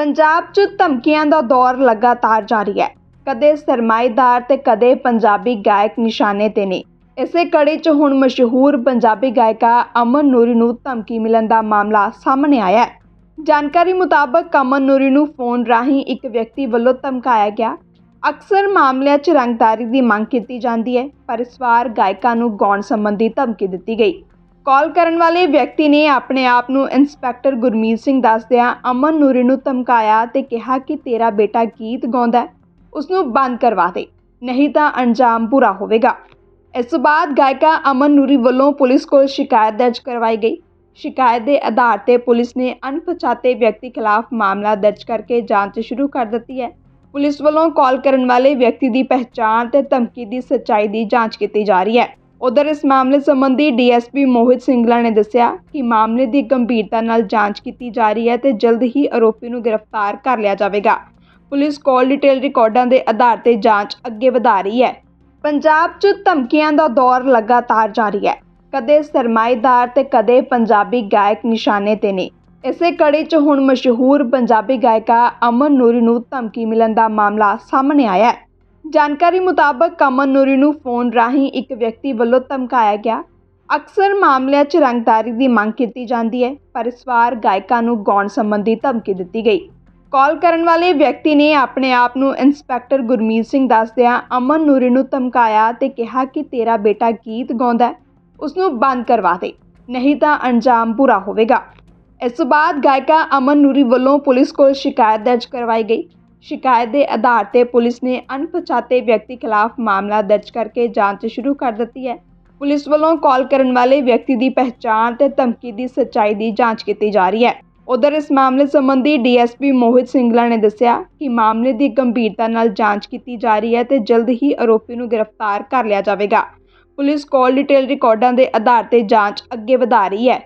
ਪੰਜਾਬ 'ਚ ਧਮਕੀਆਂ ਦਾ ਦੌਰ ਲਗਾਤਾਰ ਜਾਰੀ ਹੈ। ਕਦੇ ਸਰਮਾਏਦਾਰ ਤੇ ਕਦੇ ਪੰਜਾਬੀ ਗਾਇਕ ਨਿਸ਼ਾਨੇ ਤੇ ਨੇ। ਇਸੇ ਕੜੀ 'ਚ ਹੁਣ ਮਸ਼ਹੂਰ ਪੰਜਾਬੀ ਗਾਇਕਾ ਅਮਨ ਨੂਰੀ ਨੂੰ ਧਮਕੀ ਮਿਲਣ ਦਾ ਮਾਮਲਾ ਸਾਹਮਣੇ ਆਇਆ ਹੈ। ਜਾਣਕਾਰੀ ਮੁਤਾਬਕ ਅਮਨ ਨੂਰੀ ਨੂੰ ਫੋਨ ਰਾਹੀਂ ਇੱਕ ਵਿਅਕਤੀ ਵੱਲੋਂ ਧਮਕਾਇਆ ਗਿਆ। ਅਕਸਰ ਮਾਮਲਿਆਂ 'ਚ ਰੰਗਦਾਰੀ ਦੀ ਮੰਗ ਕੀਤੀ ਜਾਂਦੀ ਹੈ, ਪਰ ਇਸ ਵਾਰ ਗਾਇਕਾ ਨੂੰ ਗਾਉਣ ਸੰਬੰਧੀ ਧਮਕੀ ਦਿੱਤੀ ਗਈ। ਕਾਲ ਕਰਨ ਵਾਲੇ ਵਿਅਕਤੀ ਨੇ ਆਪਣੇ ਆਪ ਨੂੰ ਇੰਸਪੈਕਟਰ ਗੁਰਮੀਤ ਸਿੰਘ ਦੱਸਦਿਆਂ ਅਮਨ ਨੂਰੀ ਨੂੰ ਧਮਕਾਇਆ ਤੇ ਕਿਹਾ ਕਿ ਤੇਰਾ ਬੇਟਾ ਗੀਤ ਗਾਉਂਦਾ ਹੈ, ਉਸ ਨੂੰ ਬੰਦ ਕਰਵਾ ਦੇ ਨਹੀਂ ਤਾਂ ਅੰਜਾਮ ਬੁਰਾ ਹੋਵੇਗਾ। ਇਸ ਤੋਂ ਬਾਅਦ ਗਾਇਕਾ ਅਮਨ ਨੂਰੀ ਵੱਲੋਂ ਪੁਲਿਸ ਕੋਲ ਸ਼ਿਕਾਇਤ ਦਰਜ ਕਰਵਾਈ ਗਈ। ਸ਼ਿਕਾਇਤ ਦੇ ਆਧਾਰ ਤੇ ਪੁਲਿਸ ਨੇ ਅਣਪਛਾਤੇ ਵਿਅਕਤੀ ਖਿਲਾਫ ਮਾਮਲਾ ਦਰਜ ਕਰਕੇ ਜਾਂਚ ਸ਼ੁਰੂ ਕਰ ਦਿੱਤੀ ਹੈ। ਪੁਲਿਸ ਵੱਲੋਂ ਕਾਲ ਕਰਨ ਵਾਲੇ ਵਿਅਕਤੀ ਦੀ ਪਹਿਚਾਣ ਤੇ ਧਮਕੀ ਦੀ ਸੱਚਾਈ ਦੀ ਜਾਂਚ ਕੀਤੀ ਜਾ ਰਹੀ ਹੈ। ਉਧਰ ਇਸ ਮਾਮਲੇ ਸੰਬੰਧੀ ਡੀਐਸਪੀ ਮੋਹਿਤ ਸਿੰਗਲਾ ਨੇ ਦੱਸਿਆ ਕਿ ਮਾਮਲੇ ਦੀ ਗੰਭੀਰਤਾ ਨਾਲ ਜਾਂਚ ਕੀਤੀ ਜਾ ਰਹੀ ਹੈ ਤੇ ਜਲਦ ਹੀ ਆਰੋਪੀ ਨੂੰ ਗ੍ਰਿਫਤਾਰ ਕਰ ਲਿਆ ਜਾਵੇਗਾ। ਪੁਲਿਸ ਕਾਲ ਡਿਟੇਲ ਰਿਕਾਰਡਾਂ ਦੇ ਆਧਾਰ ਤੇ ਜਾਂਚ ਅੱਗੇ ਵਧਾ ਰਹੀ ਹੈ। ਪੰਜਾਬ 'ਚ ਧਮਕੀਆਂ ਦਾ ਦੌਰ ਲਗਾਤਾਰ ਜਾਰੀ ਹੈ। ਕਦੇ ਸਰਮਾਏਦਾਰ ਤੇ ਕਦੇ ਪੰਜਾਬੀ ਗਾਇਕ ਨਿਸ਼ਾਨੇ ਤੇ ਨੇ। ਇਸੇ ਕੜੀ 'ਚ ਹੁਣ ਮਸ਼ਹੂਰ ਪੰਜਾਬੀ ਗਾਇਕਾ ਅਮਨ ਨੂਰੀ ਨੂੰ ਧਮਕੀ ਮਿਲਣ ਦਾ ਮਾਮਲਾ ਸਾਹਮਣੇ ਆਇਆ ਹੈ। ਜਾਣਕਾਰੀ ਮੁਤਾਬਕ ਅਮਨ ਨੂਰੀ ਨੂੰ ਫੋਨ ਰਾਹੀਂ ਇੱਕ ਵਿਅਕਤੀ ਵੱਲੋਂ ਧਮਕਾਇਆ ਗਿਆ। ਅਕਸਰ ਮਾਮਲਿਆਂ 'ਚ ਰੰਗਦਾਰੀ ਦੀ ਮੰਗ ਕੀਤੀ ਜਾਂਦੀ ਹੈ ਪਰ ਇਸ ਵਾਰ ਗਾਇਕਾ ਨੂੰ ਗਾਉਣ ਸੰਬੰਧੀ ਧਮਕੀ ਦਿੱਤੀ ਗਈ। ਕਾਲ ਕਰਨ ਵਾਲੇ ਵਿਅਕਤੀ ਨੇ ਆਪਣੇ ਆਪ ਨੂੰ ਇੰਸਪੈਕਟਰ ਗੁਰਮੀਤ ਸਿੰਘ ਦੱਸਦਿਆਂ ਅਮਨ ਨੂਰੀ ਨੂੰ ਧਮਕਾਇਆ ਤੇ ਕਿਹਾ ਕਿ ਤੇਰਾ ਬੇਟਾ ਗੀਤ ਗਾਉਂਦਾ ਹੈ, ਉਸ ਨੂੰ ਬੰਦ ਕਰਵਾ ਦੇ ਨਹੀਂ ਤਾਂ ਅੰਜਾਮ ਬੁਰਾ ਹੋਵੇਗਾ। ਇਸ ਤੋਂ ਬਾਅਦ ਗਾਇਕਾ ਅਮਨ ਨੂਰੀ ਵੱਲੋਂ ਪੁਲਿਸ ਕੋਲ ਸ਼ਿਕਾਇਤ ਦਰਜ ਕਰਵਾਈ ਗਈ। ਸ਼ਿਕਾਇਤ ਦੇ ਆਧਾਰ ਤੇ ਪੁਲਿਸ ਨੇ ਅਣਪਛਾਤੇ ਵਿਅਕਤੀ ਖਿਲਾਫ ਮਾਮਲਾ ਦਰਜ ਕਰਕੇ ਜਾਂਚ ਸ਼ੁਰੂ ਕਰ ਦਿੱਤੀ ਹੈ। ਪੁਲਿਸ ਵੱਲੋਂ ਕਾਲ ਕਰਨ ਵਾਲੇ ਵਿਅਕਤੀ ਦੀ ਪਹਿਚਾਣ ਤੇ ਧਮਕੀ ਦੀ ਸੱਚਾਈ ਦੀ ਜਾਂਚ ਕੀਤੀ ਜਾ ਰਹੀ ਹੈ। ਉਧਰ ਇਸ ਮਾਮਲੇ ਸੰਬੰਧੀ ਡੀਐਸਪੀ ਮੋਹਿਤ ਸਿੰਗਲਾ ਨੇ ਦੱਸਿਆ ਕਿ ਮਾਮਲੇ ਦੀ ਗੰਭੀਰਤਾ ਨਾਲ ਜਾਂਚ ਕੀਤੀ ਜਾ ਰਹੀ ਹੈ ਤੇ ਜਲਦ ਹੀ ਆਰੋਪੀ ਨੂੰ ਗ੍ਰਿਫਤਾਰ ਕਰ ਲਿਆ ਜਾਵੇਗਾ। ਪੁਲਿਸ ਕਾਲ ਡਿਟੇਲ ਰਿਕਾਰਡਾਂ ਦੇ ਆਧਾਰ ਤੇ ਜਾਂਚ ਅੱਗੇ ਵਧਾ ਰਹੀ ਹੈ।